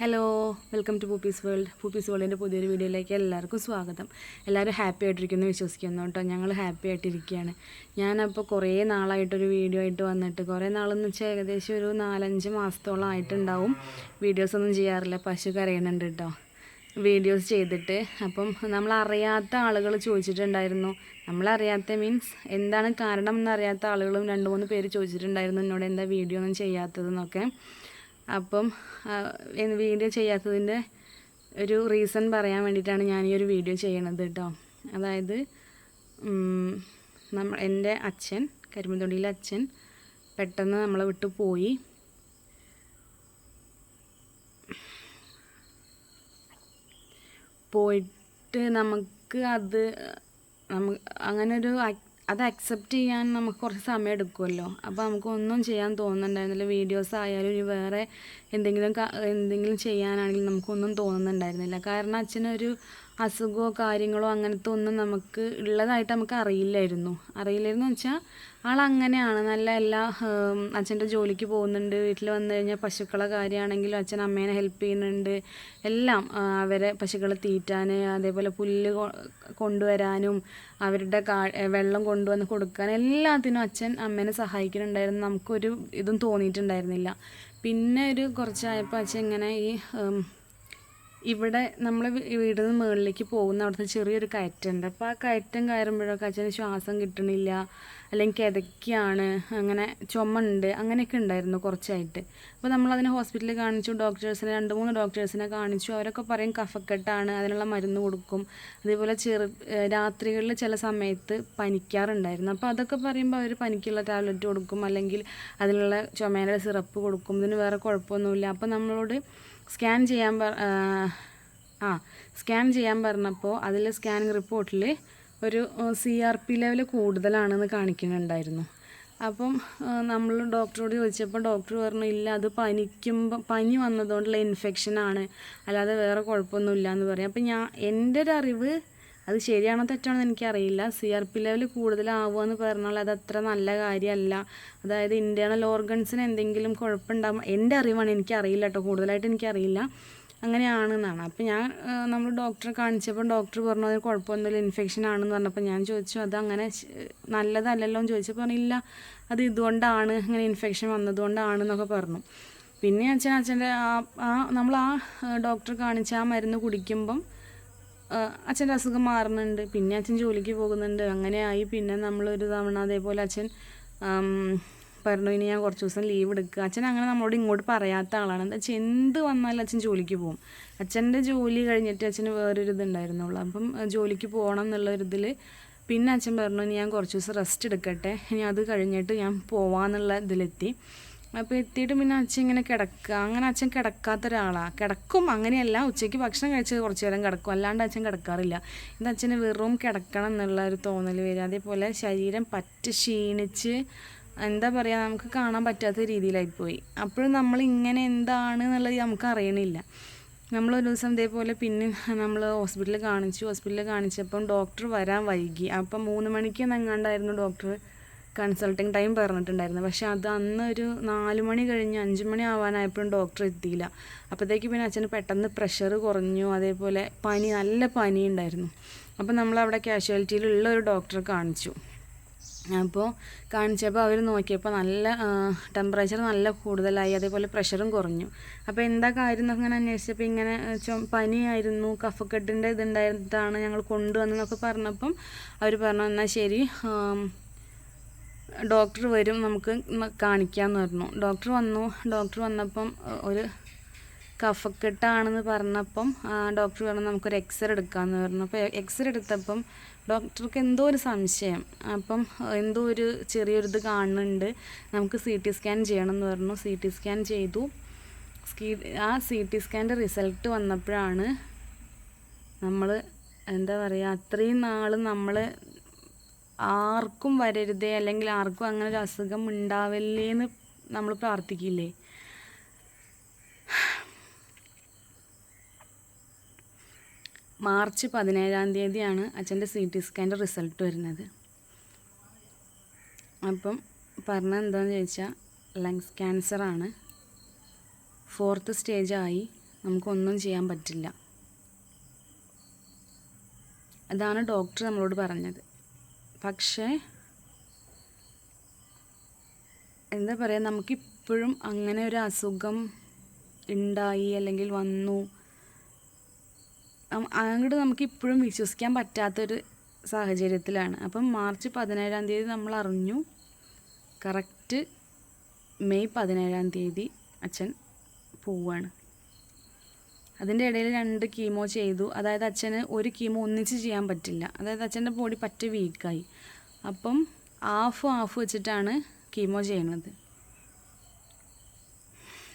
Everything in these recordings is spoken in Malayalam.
ഹലോ വെൽക്കം ടു പൂപ്പീസ് വേൾഡ് പൂപ്പീസ് വേൾഡിന്റെ പുതിയൊരു വീഡിയോയിലേക്ക് എല്ലാവർക്കും സ്വാഗതം. എല്ലാവരും ഹാപ്പി ആയിട്ടിരിക്കുന്നു വിശ്വസിക്കുന്നു കേട്ടോ. ഞങ്ങൾ ഹാപ്പി ആയിട്ടിരിക്കുകയാണ്. ഞാനപ്പോൾ കുറേ നാളായിട്ടൊരു വീഡിയോ ആയിട്ട് വന്നിട്ട് കുറേ നാളെന്ന് വെച്ചാൽ ഏകദേശം ഒരു നാലഞ്ച് മാസത്തോളം ആയിട്ടുണ്ടാവും. വീഡിയോസ് ഒന്നും ചെയ്യാറില്ല. പശു കരയുന്നുണ്ട് കേട്ടോ. വീഡിയോസ് ചെയ്തിട്ട് അപ്പം നമ്മൾ അറിയാത്ത ആളുകൾ ചോദിച്ചിട്ടുണ്ടായിരുന്നു. നമ്മളറിയാത്ത മീൻസ് എന്താണ് കാരണം എന്നറിയാത്ത ആളുകളും രണ്ട് മൂന്ന് പേര് ചോദിച്ചിട്ടുണ്ടായിരുന്നു. എന്നോട് എന്താ വീഡിയോ ഒന്നും ചെയ്യാത്തതെന്നൊക്കെ അപ്പം വീഡിയോ ചെയ്യാത്തതിന്റെ ഒരു റീസൺ പറയാൻ വേണ്ടിയിട്ടാണ് ഞാൻ ഈ ഒരു വീഡിയോ ചെയ്യണത് കേട്ടോ അതായത് നമ്മൾ എന്റെ അച്ഛൻ കരിമ്പന്തൊണ്ടിയിലെ അച്ഛൻ പെട്ടെന്ന് നമ്മളെ വിട്ടു പോയി. പോയിട്ട് നമുക്ക് അത് നമ്മ അങ്ങനൊരു അത് അക്സെപ്റ്റ് ചെയ്യാൻ നമുക്ക് കുറച്ച് സമയം എടുക്കുമല്ലോ. അപ്പോൾ നമുക്ക് ഒന്നും ചെയ്യാൻ തോന്നുന്നുണ്ടായിരുന്നില്ല. വീഡിയോസ് ആയാലും ഇനി വേറെ എന്തെങ്കിലും എന്തെങ്കിലും ചെയ്യാനാണെങ്കിലും നമുക്കൊന്നും തോന്നുന്നുണ്ടായിരുന്നില്ല. കാരണം അച്ഛനൊരു അസുഖമോ കാര്യങ്ങളോ അങ്ങനത്തെ ഒന്നും നമുക്ക് ഉള്ളതായിട്ട് നമുക്ക് അറിയില്ലായിരുന്നു. അറിയില്ലായിരുന്നു വെച്ചാൽ ആൾ അങ്ങനെയാണ്. നല്ല എല്ലാ അച്ഛന്റെ ജോലിക്ക് പോകുന്നുണ്ട്. വീട്ടിൽ വന്നു കഴിഞ്ഞാൽ പശുക്കളെ കാര്യമാണെങ്കിലും അച്ഛൻ അമ്മേനെ ഹെൽപ്പ് ചെയ്യുന്നുണ്ട്. എല്ലാം അവരെ പശുക്കളെ തീറ്റാൻ അതേപോലെ പുല്ല് കൊണ്ടുവരാനും അവരുടെ കാ വെള്ളം കൊണ്ടുവന്ന് കൊടുക്കാൻ എല്ലാത്തിനും അച്ഛൻ അമ്മേനെ സഹായിക്കുന്നുണ്ടായിരുന്നു. നമുക്കൊരു ഇതും തോന്നിയിട്ടുണ്ടായിരുന്നില്ല. പിന്നെ ഒരു കുറച്ചായപ്പോൾ അച്ഛൻ ഇങ്ങനെ ഈ ഇവിടെ നമ്മൾ വീടിന് മുകളിലേക്ക് പോകുന്ന അവിടുത്തെ ചെറിയൊരു കയറ്റമുണ്ട്. അപ്പോൾ ആ കയറ്റം കയറുമ്പോഴൊക്കെ അച്ഛന് ശ്വാസം കിട്ടണില്ല. അല്ലെങ്കിൽ കിതയ്ക്കാണ് അങ്ങനെ ചുമണ്ട് അങ്ങനെയൊക്കെ ഉണ്ടായിരുന്നു കുറച്ചായിട്ട്. അപ്പോൾ നമ്മളതിനെ ഹോസ്പിറ്റലിൽ കാണിച്ചു ഡോക്ടേഴ്സിനെ രണ്ട് മൂന്ന് ഡോക്ടേഴ്സിനെ കാണിച്ചു. അവരൊക്കെ പറയും കഫക്കെട്ടാണ് അതിനുള്ള മരുന്ന് കൊടുക്കും. അതേപോലെ ചെറു രാത്രികളിൽ ചില സമയത്ത് പനിക്കാറുണ്ടായിരുന്നു. അപ്പോൾ അതൊക്കെ പറയുമ്പോൾ അവർ പനിക്കുള്ള ടാബ്ലറ്റ് കൊടുക്കും അല്ലെങ്കിൽ അതിനുള്ള ചുമയുടെ സിറപ്പ് കൊടുക്കും. ഇതിന് വേറെ കുഴപ്പമൊന്നുമില്ല. അപ്പോൾ നമ്മളോട് സ്കാൻ ചെയ്യാൻ ആ സ്കാൻ ചെയ്യാൻ പറഞ്ഞപ്പോൾ അതിൽ സ്കാനിങ് റിപ്പോർട്ടിൽ ഒരു സി ആർ പി ലെവൽ കൂടുതലാണെന്ന് കാണിക്കുന്നുണ്ടായിരുന്നു. അപ്പം നമ്മൾ ഡോക്ടറോട് ചോദിച്ചപ്പോൾ ഡോക്ടർ പറഞ്ഞു ഇല്ല അത് പനിക്കുമ്പോൾ പനി വന്നതുകൊണ്ടുള്ള ഇൻഫെക്ഷനാണ് അല്ലാതെ വേറെ കുഴപ്പമൊന്നുമില്ല എന്ന് പറയും. അപ്പം ഞാൻ എന്റെ ഒരു അറിവ് അത് ശരിയാണോ തെറ്റാണോ എനിക്കറിയില്ല. സി ആർ പി ലെവൽ കൂടുതലാവുക എന്ന് പറഞ്ഞാൽ അത് അത്ര നല്ല കാര്യമല്ല. അതായത് ഇന്റേർണൽ ഓർഗൻസിന് എന്തെങ്കിലും കുഴപ്പമുണ്ടാകും എന്റെ അറിവാണ് എനിക്കറിയില്ല കേട്ടോ. കൂടുതലായിട്ട് എനിക്കറിയില്ല. അങ്ങനെയാണെന്നാണ്. അപ്പോൾ ഞാൻ നമ്മൾ ഡോക്ടറെ കാണിച്ചപ്പോൾ ഡോക്ടർ പറഞ്ഞു അതിന് കുഴപ്പമൊന്നുമില്ല ഇൻഫെക്ഷൻ ആണെന്ന് പറഞ്ഞപ്പോൾ ഞാൻ ചോദിച്ചു അത് അങ്ങനെ നല്ലതല്ലല്ലോ? എന്ന് ചോദിച്ചപ്പോൾ പറഞ്ഞില്ല അത് ഇതുകൊണ്ടാണ് ഇങ്ങനെ ഇൻഫെക്ഷൻ വന്നതുകൊണ്ടാണെന്നൊക്കെ പറഞ്ഞു. പിന്നെ അച്ഛൻ അച്ഛന്റെ ആ നമ്മൾ ആ ഡോക്ടർ കാണിച്ച ആ മരുന്ന് കുടിക്കുമ്പം അച്ഛന്റെ അസുഖം മാറുന്നുണ്ട് പിന്നെ അച്ഛൻ ജോലിക്ക് പോകുന്നുണ്ട് അങ്ങനെയായി പിന്നെ നമ്മളൊരു തവണ അതേപോലെ അച്ഛൻ പറഞ്ഞു ഇനി ഞാൻ കുറച്ച് ദിവസം ലീവ് എടുക്കുക അച്ഛൻ അങ്ങനെ നമ്മളോട് ഇങ്ങോട്ട് പറയാത്ത ആളാണ്. എന്താ വെച്ചാൽ എന്ത് വന്നാലും അച്ഛൻ ജോലിക്ക് പോകും. അച്ഛന്റെ ജോലി കഴിഞ്ഞിട്ട് അച്ഛന് വേറൊരു ഇതുണ്ടായിരുന്നുള്ളൂ. അപ്പം ജോലിക്ക് പോകണം എന്നുള്ള ഒരിതിൽ പിന്നെ അച്ഛൻ പറഞ്ഞു ഇനി ഞാൻ കുറച്ച് ദിവസം റെസ്റ്റ് എടുക്കട്ടെ. ഇനി അത് കഴിഞ്ഞിട്ട് ഞാൻ പോവാന്നുള്ള ഇതിലെത്തി. അപ്പോൾ എത്തിയിട്ട് പിന്നെ അച്ഛൻ ഇങ്ങനെ കിടക്കുക അങ്ങനെ അച്ഛൻ കിടക്കാത്ത ഒരാളാണ് കിടക്കും അങ്ങനെയല്ല. ഉച്ചയ്ക്ക് ഭക്ഷണം കഴിച്ച് കുറച്ച് നേരം കിടക്കും. അല്ലാണ്ട് അച്ഛൻ കിടക്കാറില്ല. ഇത് അച്ഛന് വെറും കിടക്കണം എന്നുള്ള ഒരു തോന്നൽ വരും. അതേപോലെ ശരീരം പറ്റ് ക്ഷീണിച്ച് എന്താ പറയുക നമുക്ക് കാണാൻ പറ്റാത്ത രീതിയിലായിപ്പോയി. അപ്പോഴും നമ്മൾ ഇങ്ങനെ എന്താണ് എന്നുള്ളത് നമുക്ക് അറിയണില്ല. നമ്മൾ ഒരു ദിവസം ഇതേപോലെ പിന്നെ നമ്മൾ ഹോസ്പിറ്റലിൽ കാണിച്ചു ഹോസ്പിറ്റലിൽ കാണിച്ചപ്പം ഡോക്ടർ വരാൻ വൈകി. അപ്പം മൂന്ന് മണിക്ക് നങ്ങാണ്ടായിരുന്നു ഡോക്ടർ കൺസൾട്ടിങ് ടൈം പറഞ്ഞിട്ടുണ്ടായിരുന്നു. പക്ഷേ അത് അന്ന് ഒരു നാല് മണി കഴിഞ്ഞ് അഞ്ച് മണി ആവാനായപ്പോഴും ഡോക്ടർ എത്തിയില്ല. അപ്പോഴത്തേക്ക് പിന്നെ അച്ഛന് പെട്ടെന്ന് പ്രഷർ കുറഞ്ഞു അതേപോലെ പനി നല്ല പനി ഉണ്ടായിരുന്നു അപ്പോൾ നമ്മൾ അവിടെ കാഷ്വാലിറ്റിയിലുള്ള ഒരു ഡോക്ടറെ കാണിച്ചു. അപ്പോൾ കാണിച്ചപ്പോൾ അവർ നോക്കിയപ്പോൾ നല്ല ടെമ്പറേച്ചർ നല്ല കൂടുതലായി അതേപോലെ പ്രഷറും കുറഞ്ഞു. അപ്പോൾ എന്താ കാര്യം എന്നൊക്കെ ഇങ്ങനെ അന്വേഷിച്ചപ്പോൾ ഇങ്ങനെ പനിയായിരുന്നു കഫക്കെട്ടിന്റെ ഇതുണ്ടായതാണ് ഞങ്ങൾ കൊണ്ടുവന്നതെന്നൊക്കെ പറഞ്ഞപ്പം അവർ പറഞ്ഞു എന്നാൽ ശരി ഡോക്ടർ വരും നമുക്ക് കാണിക്കാമെന്ന് പറഞ്ഞു. ഡോക്ടർ വന്നു ഡോക്ടർ വന്നപ്പം ഒരു കഫക്കെട്ടാണെന്ന് പറഞ്ഞപ്പം ഡോക്ടർ പറഞ്ഞു നമുക്കൊരു എക്സ്റേ എടുക്കാമെന്ന് പറഞ്ഞു. അപ്പോൾ എക്സ്റേ എടുത്തപ്പം ഡോക്ടർക്ക് എന്തോ ഒരു സംശയം. അപ്പം എന്തോ ഒരു ചെറിയൊരു ഇത് കാണുന്നുണ്ട്. നമുക്ക് സി ടി സ്കാൻ ചെയ്യണം എന്ന് പറഞ്ഞു. സി ടി സ്കാൻ ചെയ്തു. സ്കീ ആ സി ടി സ്കാന്റെ റിസൾട്ട് വന്നപ്പോഴാണ് നമ്മൾ എന്താ പറയുക അത്രയും നാൾ നമ്മൾ ആർക്കും വരരുതേ അല്ലെങ്കിൽ ആർക്കും അങ്ങനെ ഒരു അസുഖം ഉണ്ടാവില്ലേ എന്ന് നമ്മൾ പ്രാർത്ഥിക്കില്ലേ? മാർച്ച് പതിനേഴാം തീയതിയാണ് അച്ഛന്റെ സി ടി സ്കാന്റെ റിസൾട്ട് വരുന്നത്. അപ്പം പറഞ്ഞ എന്താണെന്ന് ചോദിച്ചാൽ ലങ്സ് ക്യാൻസറാണ് ഫോർത്ത് സ്റ്റേജായി നമുക്കൊന്നും ചെയ്യാൻ പറ്റില്ല. അതാണ് ഡോക്ടർ നമ്മളോട് പറഞ്ഞത്. പക്ഷേ എന്താ പറയുക നമുക്കിപ്പോഴും അങ്ങനെ ഒരു അസുഖം ഉണ്ടായി അല്ലെങ്കിൽ വന്നു അങ്ങോട്ട് നമുക്ക് ഇപ്പോഴും വിശ്വസിക്കാൻ പറ്റാത്തൊരു സാഹചര്യത്തിലാണ്. അപ്പം മാർച്ച് പതിനേഴാം തീയതി നമ്മൾ അറിഞ്ഞു. കറക്റ്റ് മെയ് പതിനേഴാം തീയതി അച്ഛൻ പോവാണ്. അതിന്റെ ഇടയിൽ രണ്ട് കീമോ ചെയ്തു. അതായത് അച്ഛന് ഒരു കീമോ ഒന്നിച്ച് ചെയ്യാൻ പറ്റില്ല. അതായത് അച്ഛന്റെ ബോഡി പറ്റ വീക്കായി. അപ്പം ഹാഫ് ഹാഫ് വെച്ചിട്ടാണ് കീമോ ചെയ്യണത്.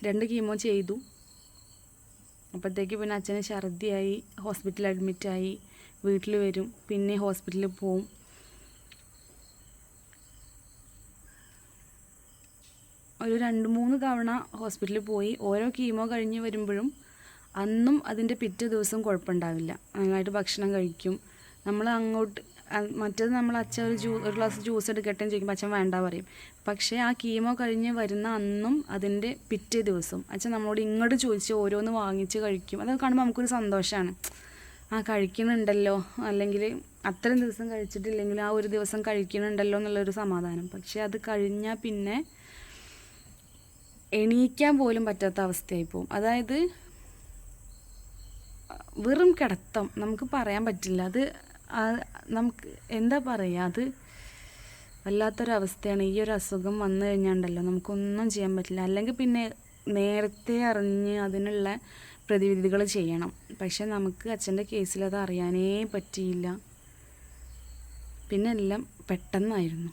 രണ്ട് കീമോ ചെയ്തു. അപ്പോഴത്തേക്ക് പിന്നെ അച്ഛന് ഛർദിയായി ഹോസ്പിറ്റലിൽ അഡ്മിറ്റായി വീട്ടിൽ വരും പിന്നെ ഹോസ്പിറ്റലിൽ പോവും. ഒരു രണ്ട് മൂന്ന് തവണ ഹോസ്പിറ്റലിൽ പോയി. ഓരോ കീമോ കഴിഞ്ഞ് വരുമ്പോഴും അന്നും അതിന്റെ പിറ്റേ ദിവസം കുഴപ്പമുണ്ടാവില്ല. നന്നായിട്ട് ഭക്ഷണം കഴിക്കും. നമ്മൾ അങ്ങോട്ട് മറ്റേത് നമ്മൾ അച്ഛൻ ഒരു ജ്യൂ ഒരു ഗ്ലാസ് ജ്യൂസ് എടുക്കട്ടെ എന്ന് ചോദിക്കുമ്പോൾ അച്ഛൻ വേണ്ട പറയും. പക്ഷേ ആ കീമോ കഴിഞ്ഞ് വരുന്ന അന്നും അതിന്റെ പിറ്റേ ദിവസം അച്ഛൻ നമ്മളോട് ഇങ്ങോട്ട് ചോദിച്ച് ഓരോന്ന് വാങ്ങിച്ച് കഴിക്കും. അത് കാണുമ്പോൾ നമുക്കൊരു സന്തോഷമാണ് ആ കഴിക്കുന്നുണ്ടല്ലോ. അല്ലെങ്കിൽ അത്രയും ദിവസം കഴിച്ചിട്ടില്ലെങ്കിൽ ആ ഒരു ദിവസം കഴിക്കുന്നുണ്ടല്ലോ എന്നുള്ളൊരു സമാധാനം. പക്ഷേ അത് കഴിഞ്ഞാൽ പിന്നെ എണീക്കാൻ പോലും പറ്റാത്ത അവസ്ഥയായി പോകും അതായത് വെറും കിടത്തം നമുക്ക് പറയാൻ പറ്റില്ല. അത് നമുക്ക് എന്താ പറയുക അത് വല്ലാത്തൊരവസ്ഥയാണ്. ഈ ഒരു അസുഖം വന്നു കഴിഞ്ഞാണ്ടല്ലോ നമുക്കൊന്നും ചെയ്യാൻ പറ്റില്ല. അല്ലെങ്കിൽ പിന്നെ നേരത്തെ അറിഞ്ഞ് അതിനുള്ള പ്രതിവിധികൾ ചെയ്യണം. പക്ഷെ നമുക്ക് അച്ഛന്റെ കേസിൽ അത് അറിയാനേ പറ്റിയില്ല. പിന്നെ എല്ലാം പെട്ടെന്നായിരുന്നു.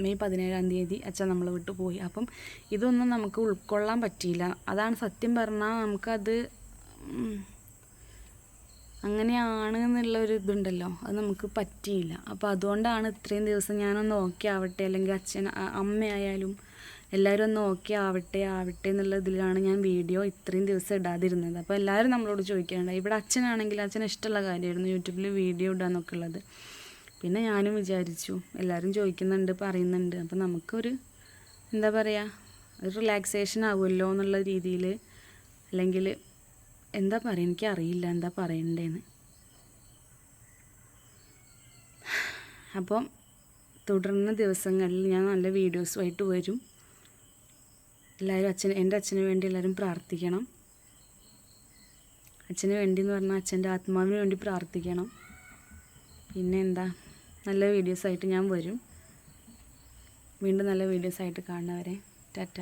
മെയ് പതിനേഴാം തീയതി അച്ഛൻ നമ്മൾ വിട്ടു പോയി. അപ്പം ഇതൊന്നും നമുക്ക് ഉൾക്കൊള്ളാൻ പറ്റിയില്ല. അതാണ് സത്യം പറഞ്ഞാൽ നമുക്കത് അങ്ങനെയാണ് എന്നുള്ള ഒരു ഇതുണ്ടല്ലോ അത് നമുക്ക് പറ്റിയില്ല. അപ്പോൾ അതുകൊണ്ടാണ് ഇത്രയും ദിവസം ഞാനൊന്ന് ഓക്കെ ആവട്ടെ അല്ലെങ്കിൽ അച്ഛൻ അമ്മയായാലും എല്ലാവരും ഒന്ന് ഓക്കെ ആവട്ടെ ആവട്ടെ എന്നുള്ള ഇതിലാണ് ഞാൻ വീഡിയോ ഇത്രയും ദിവസം ഇടാതിരുന്നത്. അപ്പോൾ എല്ലാവരും നമ്മളോട് ചോദിക്കാനുണ്ട് ഇവിടെ അച്ഛനാണെങ്കിൽ അച്ഛന് ഇഷ്ടമുള്ള കാര്യമായിരുന്നു യൂട്യൂബിൽ വീഡിയോ ഇടാന്നൊക്കെ ഉള്ളത്. പിന്നെ ഞാനും വിചാരിച്ചു എല്ലാവരും ചോദിക്കുന്നുണ്ട് പറയുന്നുണ്ട്. അപ്പോൾ നമുക്കൊരു എന്താ പറയുക ഒരു റിലാക്സേഷൻ ആവുമല്ലോ എന്നുള്ള രീതിയിൽ അല്ലെങ്കിൽ എന്താ പറയുക? എനിക്കറിയില്ല എന്താ പറയണ്ടേന്ന്. അപ്പം തുടർന്ന ദിവസങ്ങളിൽ ഞാൻ നല്ല വീഡിയോസുമായിട്ട് വരും. എല്ലാവരും അച്ഛൻ എന്റെ അച്ഛന് വേണ്ടി എല്ലാവരും പ്രാർത്ഥിക്കണം. അച്ഛന് വേണ്ടി എന്ന് പറഞ്ഞാൽ അച്ഛന്റെ ആത്മാവിന് വേണ്ടി പ്രാർത്ഥിക്കണം. പിന്നെ എന്താ? നല്ല വീഡിയോസായിട്ട് ഞാൻ വരും. വീണ്ടും നല്ല വീഡിയോസായിട്ട് കാണുന്നവരെ. ടാറ്റ.